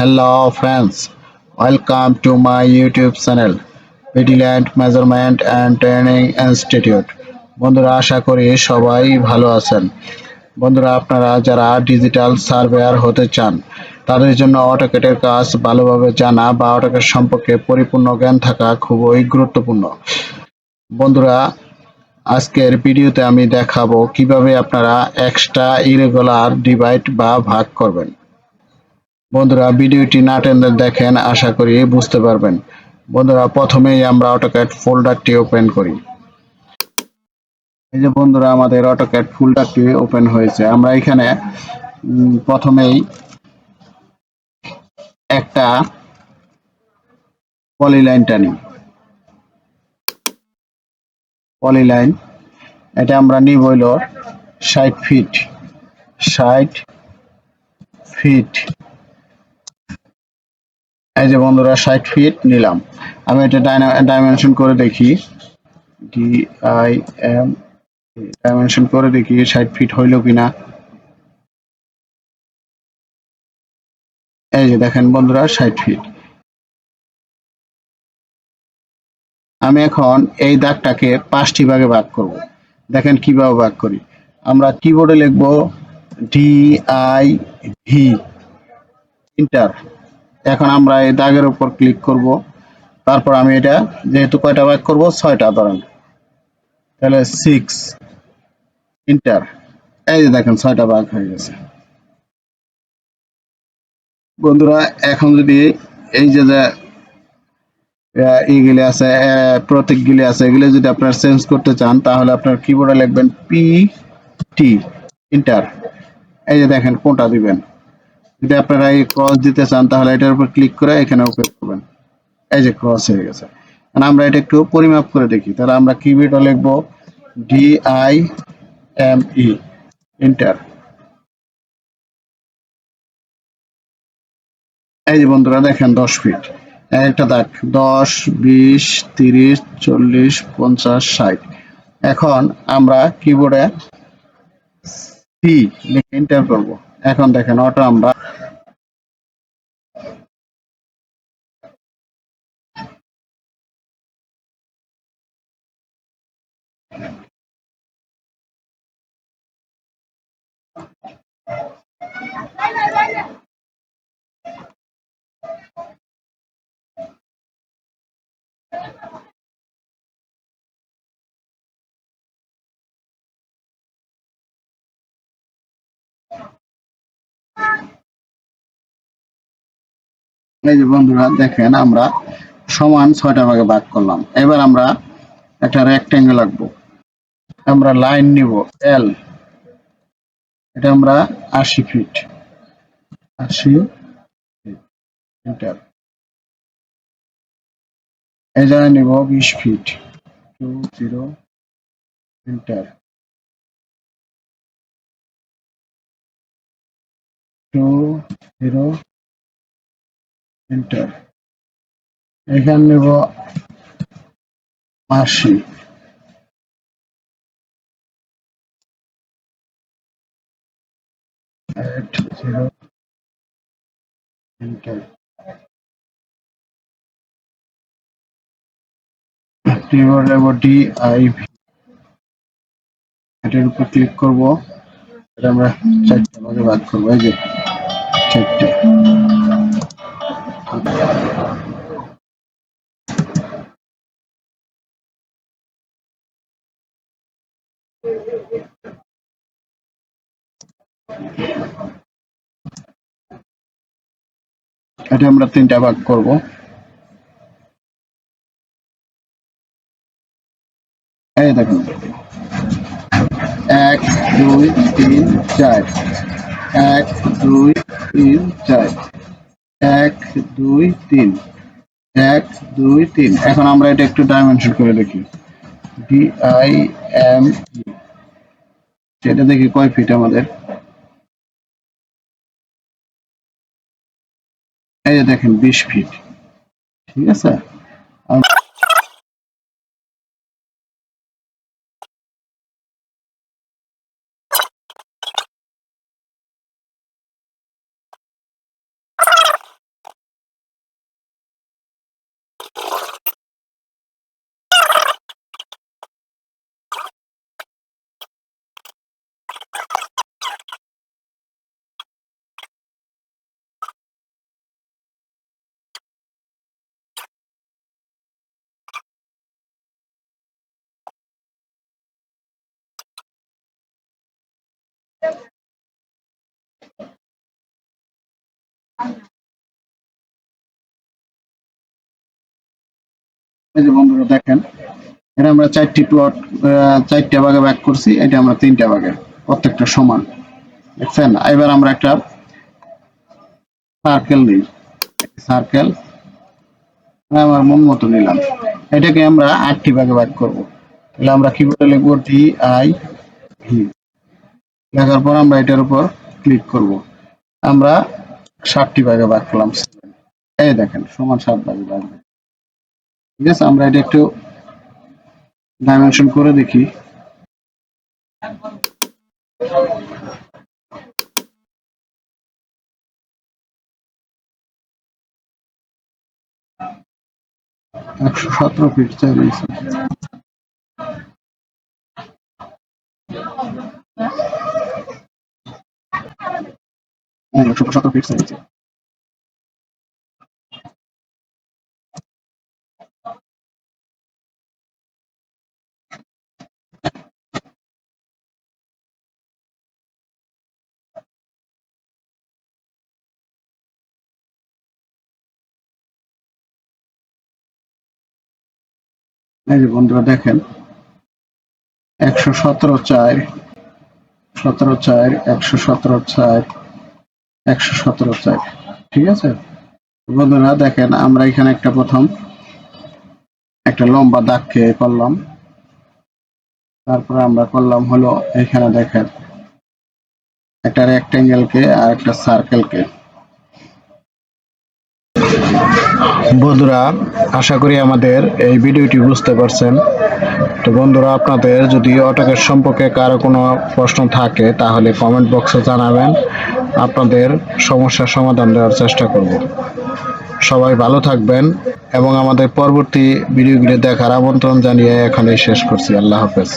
Hello friends, welcome to my YouTube channel Petiland Measurement and Training Institute. বন্ধুরা আশা করি সবাই ভালো আছেন। বন্ধুরা আপনারা যারা ডিজিটাল সার্ভেয়ার হতে চান তাদের জন্য অটোকেটের কাজ ভালোভাবে জানা বা অটোকেট সম্পর্কে পরিপূর্ণ জ্ঞান থাকা খুবই গুরুত্বপূর্ণ। বন্ধুরা আজকের ভিডিওতে আমি দেখাবো কীভাবে আপনারা এক্সট্রা ইরেগুলার ডিভাইড বা ভাগ করবেন। বন্ধুরা, ভিডিওটি না টেনে দেখেন, আশা করি বুঝতে পারবেন। বন্ধুরা, প্রথমেই আমরা অটোক্যাড ফোল্ডারটি ওপেন করি। এই যে বন্ধুরা, আমাদের অটোক্যাড ফোল্ডারটি ওপেন হয়েছে। আমরা এখানে প্রথমেই একটা পলিলাইন টানি পলিলাইন এটা আমরা নিব হইল ষাট ফিট ষাট ফিট এই যে বন্ধুরা, ষাট ফিট নিলাম। আমি এটা ডাইমেনশন করে দেখি। ডি আই এম ডাইমেনশন করে দেখি, ষাট ফিট হইল কিনা। এই যে দেখেন বন্ধুরা, ষাট ফিট আমি এখন এই দাগটাকে পাঁচটি ভাগে ভাগ করব। দেখেন কীভাবে ভাগ করি। আমরা কিবোর্ডে লিখব ডি আই ভি ইন্টার এখন আমরা এই দাগের উপর ক্লিক করব। তারপর আমি এটা যেহেতু কয়টা ভাগ করব? ছয়টা ধরেন। তাহলে সিক্স ইন্টার এই যে দেখেন ছয়টা ভাগ হয়ে গেছে। বন্ধুরা এখন যদি এই যে যে আহ, এইগুলি আছে প্রতীকগুলি আছে এগুলি যদি আপনার চেঞ্জ করতে চান তাহলে আপনার কিবোর্ডে লিখবেন পি টি ইন্টার এই যে দেখেন কোনটা দিবেন? যদি আপনারা এই ক্রস দিতে চান, তাহলে এটার উপর ক্লিক করে এখানে ওকে করবেন। এই যে ক্রস হয়ে গেছে। এখন আমরা এটা একটু পরিমাপ করে দেখি। তাহলে আমরা কিবোর্ডে লিখব D I M E enter এই যে বন্ধুরা, দেখেন দশ ফিট একটা দাগ দশ, বিশ, তিরিশ, চল্লিশ, পঞ্চাশ, ষাট। এখন আমরা কিবোর্ডে সি লিখে এন্টার করব। এখন দেখেন অটো আমরা এই যে বন্ধুরা, দেখেন আমরা সমান ছয়টা ভাগে ভাগ করলাম। এবার আমরা একটা রেক্টেঙ্গেল আঁকবো। আমরা লাইন নিব এল এটা আমরা আশি ফিট আশি মিটার এই জায়গায় নিব বিশ feet two zero metre two zero metre এখানে নেব আশি। ডি আই ভি এটার উপর ক্লিক করব। এটা আমরা চারটে ভাগে ভাগ করব, এই যে চারটে। এটা আমরা তিনটা ভাগ করব। এই দেখুন। এক, দুই, তিন, চার। এক, দুই, তিন, চার। এক, দুই, তিন। এক, দুই, তিন। এখন আমরা এটা একটু ডাইমেনশন করে দেখি। ডি আই এম সেটা দেখি কয় ফিট আমাদের? এই যে দেখেন, বিশ ফিট ঠিক আছে? এই যে বন্ধুরা দেখেন এটা আমরা চারটি প্লট চারটা ভাগে ভাগ করছি, এটা আমরা তিনটা ভাগে, প্রত্যেকটা সমান, দেখছেন? এবার আমরা একটা সার্কেল নিই সার্কেল আমার মন মতো নিলাম, এটাকে আমরা আটটি ভাগে ভাগ করব, তাহলে আমরা কি করে লিখব ডি আই ভি লেখার পর আমরা এটার উপর ক্লিক করব, আমরা ষাটটি ভাগে ভাগ করলাম এই দেখেন, সমান সাত ভাগে ভাগ ঠিক আছে, আমরা এটা একটু ডাইমেনশন করে দেখি। একশো সতেরো ফিট চাই রয়েছে সতেরো ফিট রয়েছে এই যে বন্ধুরা দেখেন, একশো সতেরো চার সতেরো চার, একশো সতেরো চার একশো সতেরো চার ঠিক আছে? বন্ধুরা, দেখেন, আমরা এখানে একটা প্রথম একটা লম্বা দাগ খেয়ে করলাম। তারপরে আমরা করলাম হলো, এখানে দেখেন, একটা রেক্টেঙ্গেল কে আর একটা সার্কেল কে বন্ধুরা, আশা করি আমাদের এই ভিডিওটি বুঝতে পারছেন। তো বন্ধুরা, আপনাদের যদি অটোকের সম্পর্কে কারও কোনো প্রশ্ন থাকে, তাহলে কমেন্ট বক্সে জানাবেন। আপনাদের সমস্যার সমাধান দেওয়ার চেষ্টা করব। সবাই ভালো থাকবেন এবং আমাদের পরবর্তী ভিডিওগুলি দেখার আমন্ত্রণ জানিয়ে এখানেই শেষ করছি। আল্লাহ হাফেজ।